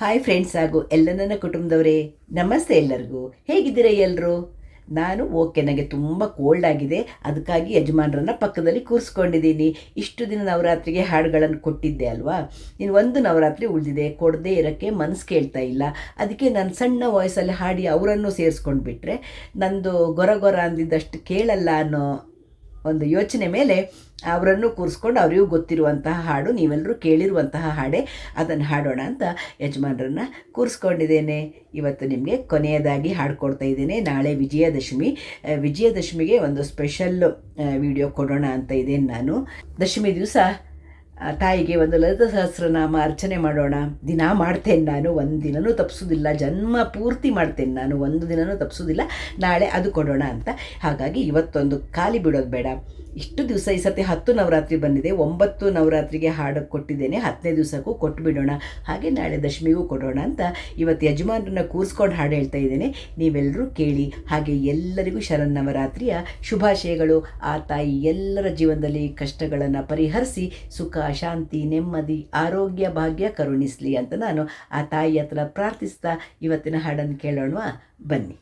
Hi friends ಹಾಗೂ ಎಲ್ಲ ನನ್ನ ಕುಟುಂಬದವರೇ, ನಮಸ್ತೆ ಎಲ್ಲರಿಗೂ. ಹೇಗಿದ್ದೀರಾ ಎಲ್ಲರೂ ನಾನು ಓಕೆ ನನಗೆ ತುಂಬ ಕೋಲ್ಡ್ ಆಗಿದೆ. ಅದಕ್ಕಾಗಿ ಯಜಮಾನರನ್ನ ಪಕ್ಕದಲ್ಲಿ ಕೂರಿಸ್ಕೊಂಡಿದ್ದೀನಿ. ಇಷ್ಟು ದಿನ ನವರಾತ್ರಿಗೆ ಹಾಡುಗಳನ್ನು ಕೊಟ್ಟಿದ್ದೆ ಅಲ್ವಾ? ಇನ್ನು ಒಂದು ನವರಾತ್ರಿ ಉಳಿದಿದೆ. ಕೊಡದೇ ಇರೋಕ್ಕೆ ಮನಸ್ಸು ಕೇಳ್ತಾ ಇಲ್ಲ. ಅದಕ್ಕೆ ನಾನು ಸಣ್ಣ ವಾಯ್ಸಲ್ಲಿ ಹಾಡಿ ಅವರನ್ನು ಸೇರಿಸ್ಕೊಂಡು ಬಿಟ್ಟರೆ ನಂದು ಗೊರ ಗೊರ ಅಂದಿದ್ದಷ್ಟು ಕೇಳಲ್ಲ ಅನ್ನೋ ಒಂದು ಯೋಚನೆ ಮೇಲೆ ಅವರನ್ನು ಕೂರಿಸ್ಕೊಂಡು ಅವರಿಗೂ ಗೊತ್ತಿರುವಂತಹ ಹಾಡು ನೀವೆಲ್ಲರೂ ಕೇಳಿರುವಂತಹ ಹಾಡೇ ಅದನ್ನು ಹಾಡೋಣ ಅಂತ ಯಜಮಾನರನ್ನು ಕೂರಿಸ್ಕೊಂಡಿದ್ದೇನೆ. ಇವತ್ತು ನಿಮಗೆ ಕೊನೆಯದಾಗಿ ಹಾಡ್ಕೊಡ್ತಾ ಇದ್ದೇನೆ. ನಾಳೆ ವಿಜಯದಶಮಿ. ವಿಜಯದಶಮಿಗೆ ಒಂದು ಸ್ಪೆಷಲ್ ವಿಡಿಯೋ ಕೊಡೋಣ ಅಂತ ಇದ್ದೇನೆ ನಾನು. ದಶಮಿ ದಿವಸ ತಾಯಿಗೆ ಒಂದು ಲಲಿತ ಸಹಸ್ರನಾಮ ಅರ್ಚನೆ ಮಾಡೋಣ. ದಿನ ಮಾಡ್ತೇನೆ ನಾನು, ಒಂದು ದಿನನೂ ತಪ್ಪಿಸೋದಿಲ್ಲ ಜನ್ಮ ಪೂರ್ತಿ ಮಾಡ್ತೇನೆ ನಾನು, ಒಂದು ದಿನನೂ ತಪ್ಪಿಸೋದಿಲ್ಲ ನಾಳೆ ಅದು ಕೊಡೋಣ ಅಂತ. ಹಾಗಾಗಿ ಇವತ್ತೊಂದು ಖಾಲಿ ಬಿಡೋದು ಬೇಡ. ಇಷ್ಟು ದಿವಸ ಈ ಸತಿ ಹತ್ತು ನವರಾತ್ರಿ ಬಂದಿದೆ. ಒಂಬತ್ತು ನವರಾತ್ರಿಗೆ ಹಾಡು ಕೊಟ್ಟಿದ್ದೇನೆ. ಹತ್ತನೇ ದಿವಸಕ್ಕೂ ಕೊಟ್ಟು ಬಿಡೋಣ ಹಾಗೆ ನಾಳೆ ದಶಮಿಗೂ ಕೊಡೋಣ ಅಂತ ಇವತ್ತು ಯಜಮಾನರನ್ನ ಕೂರಿಸ್ಕೊಂಡು ಹಾಡು ಹೇಳ್ತಾ ಇದ್ದೇನೆ. ನೀವೆಲ್ಲರೂ ಕೇಳಿ. ಹಾಗೆ ಎಲ್ಲರಿಗೂ ಶರನ್ನವರಾತ್ರಿಯ ಶುಭಾಶಯಗಳು. ಆ ತಾಯಿ ಎಲ್ಲರ ಜೀವನದಲ್ಲಿ ಕಷ್ಟಗಳನ್ನು ಪರಿಹರಿಸಿ, ಸುಖ ಶಾಂತಿ, ನೆಮ್ಮದಿ, ಆರೋಗ್ಯ, ಭಾಗ್ಯ ಕರುಣಿಸಲಿ ಅಂತ ನಾನು ಆ ತಾಯಿ ಹತ್ರ ಪ್ರಾರ್ಥಿಸ್ತಾ ಇವತ್ತಿನ ಹಾಡನ್ನು ಕೇಳೋಣ ಬನ್ನಿ.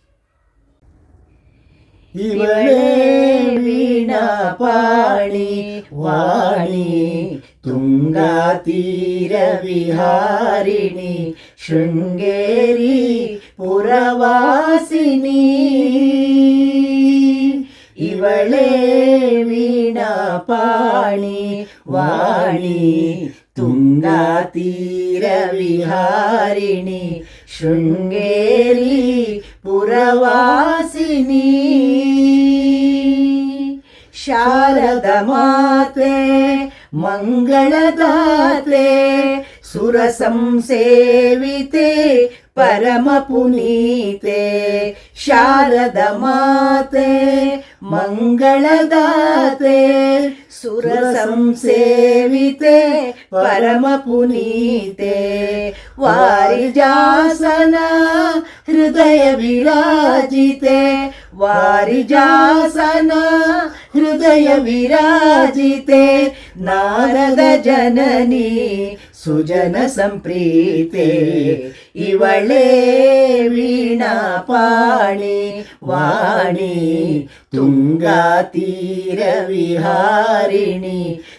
ವೀಣಾ ಪಾಣಿ ವಾಣಿ, ತುಂಗಾ ತೀರ ವಿಹಾರಿಣಿ, ಶೃಂಗೇರಿ ಪುರವಾಸಿನಿ. ಇವಳೇ ವೀಣಾ ಪಾಣಿ ವಾಣಿ ತುಂಗಾ ತೀರ ವಿಹಾರಿಣಿ ಶೃಂಗೇರಿ ಪುರವಾಸಿನಿ. ಶಾರದ ಮಾತೆ ಮಂಗಳದಾತೆ मङ्गलदाते सुरसंसेविते परमपुनीते वारिजासना हृदयविराजिते वारिजासना हृदयविराजिते नारदजननी सुजनसम्प्रीते इवळे പാണി വാണി തുംഗാതീരവിഹാരിണി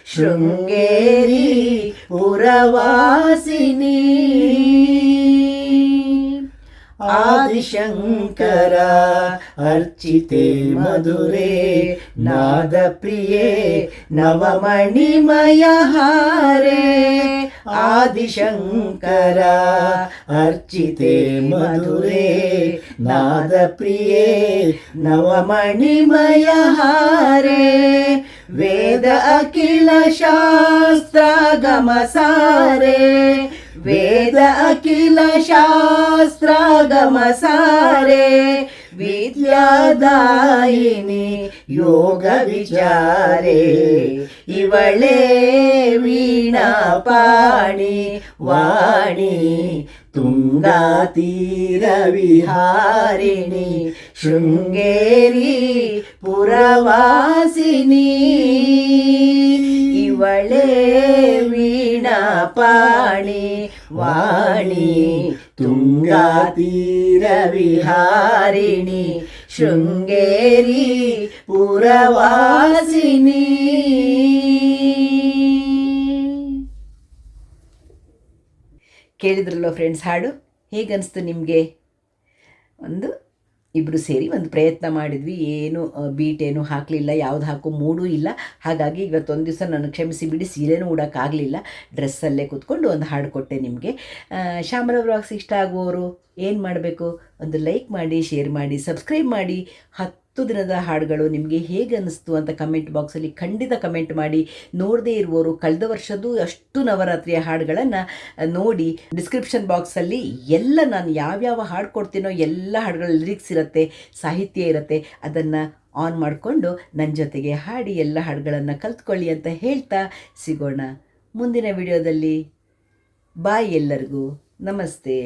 ശൃംഗേരി പുരവാസിനി आदिशङ्कर अर्चिते मधुरे नादप्रिये नवमणिमयहारे हे आदिशङ्कर अर्चिते मधुरे नादप्रिये नवमणिमयहारे वेद अखिलशास्त्रागमसारे ವಿಹಾರಿಣಿ ಶೃಂಗೇರಿ ಪುರವಾಸಿನಿ ಆದಿಶಂಕರ ಅರ್ಚಿತೆ ಮಧುರೆ ನಾದ ಪ್ರಿಯೆ ನವಮಣಿಮಯ ಹಾರೆ ಆದಿಶಂಕರ ಅರ್ಚಿತೆ ಮಧುರೆ ನಾದ ಪ್ರಿಯೆ ನವಮಣಿಮಯ ಹಾರೆ ವೇದ ಅಖಿಲ ಶಾಸ್ತ್ರ ಗಮ ಸಾರೆ ವೇದ ಅಖಿಲ ಶಾಸ್ತ್ರ ಗಮ ಸಾರೆ ವಿದ್ಯಾದಾಯಿನಿ ಯೋಗ ವಿಚಾರೆ ಇವಳೇ ವೀಣಾ ಪಾಣಿ ವಾಣಿ ತುಂಗಾ ತೀರ ವಿಹಾರಿಣಿ ಶೃಂಗೇರಿ ಪುರವಾಸಿನಿ ಇವಳೇ ವೀಣಾ ಪಾಣಿ ವಾಣಿ ತುಂಗಾತೀರ ವಿಹಾರಿಣಿ ಶೃಂಗೇರಿ ಪುರವಾಸಿನಿ. ಕೇಳಿದ್ರಲ್ಲೋ ಫ್ರೆಂಡ್ಸ್ ಹಾಡು? ಹೇಗನ್ನಿಸ್ತು ನಿಮಗೆ? ಒಂದು ಇಬ್ಬರು ಸೇರಿ ಒಂದು ಪ್ರಯತ್ನ ಮಾಡಿದ್ವಿ. ಏನು ಬೀಟ್ ಏನು ಹಾಕಲಿಲ್ಲ, ಯಾವ್ದು ಹಾಕೋ ಮೂಡೂ ಇಲ್ಲ. ಹಾಗಾಗಿ ಇವತ್ತೊಂದು ದಿವಸ ನಾನು ಕ್ಷಮಿಸಿ ಬಿಡಿ, ಸೀರೆನೂ ಉಡೋಕ್ಕಾಗಲಿಲ್ಲ ಡ್ರೆಸ್ಸಲ್ಲೇ ಕೂತ್ಕೊಂಡು ಒಂದು ಹಾಡು ಕೊಟ್ಟೆ ನಿಮಗೆ. ಶ್ಯಾಮಲ ವ್ಲಾಗ್ಸ್ ಇಷ್ಟ ಆಗುವವರು? ಏನು ಮಾಡಬೇಕು ಒಂದು ಲೈಕ್ ಮಾಡಿ ಶೇರ್ ಮಾಡಿ ಸಬ್ಸ್ಕ್ರೈಬ್ ಮಾಡಿ. ಹತ್ತು ದಿನದ ಹಾಡುಗಳು ನಿಮಗೆ ಹೇಗೆ ಅನ್ನಿಸ್ತು ಅಂತ ಕಮೆಂಟ್ ಬಾಕ್ಸಲ್ಲಿ ಖಂಡಿತ ಕಮೆಂಟ್ ಮಾಡಿ. ನೋಡದೇ ಇರುವವರು ಕಳೆದ ವರ್ಷದ್ದು ಅಷ್ಟು ನವರಾತ್ರಿಯ ಹಾಡುಗಳನ್ನು ನೋಡಿ ಡಿಸ್ಕ್ರಿಪ್ಷನ್ ಬಾಕ್ಸಲ್ಲಿ ಎಲ್ಲ ನಾನು ಯಾವ್ಯಾವ ಹಾಡು ಕೊಡ್ತೀನೋ ಎಲ್ಲ ಹಾಡುಗಳ ಲಿರಿಕ್ಸ್ ಇರುತ್ತೆ, ಸಾಹಿತ್ಯ ಇರುತ್ತೆ, ಅದನ್ನು ಆನ್ ಮಾಡಿಕೊಂಡು ನನ್ನ ಜೊತೆಗೆ ಹಾಡಿ ಎಲ್ಲ ಹಾಡುಗಳನ್ನು ಕಲ್ತ್ಕೊಳ್ಳಿ ಅಂತ ಹೇಳ್ತಾ ಸಿಗೋಣ. ಮುಂದಿನ ವಿಡಿಯೋದಲ್ಲಿ ಬಾಯ್ ಎಲ್ಲರಿಗೂ. ನಮಸ್ತೆ.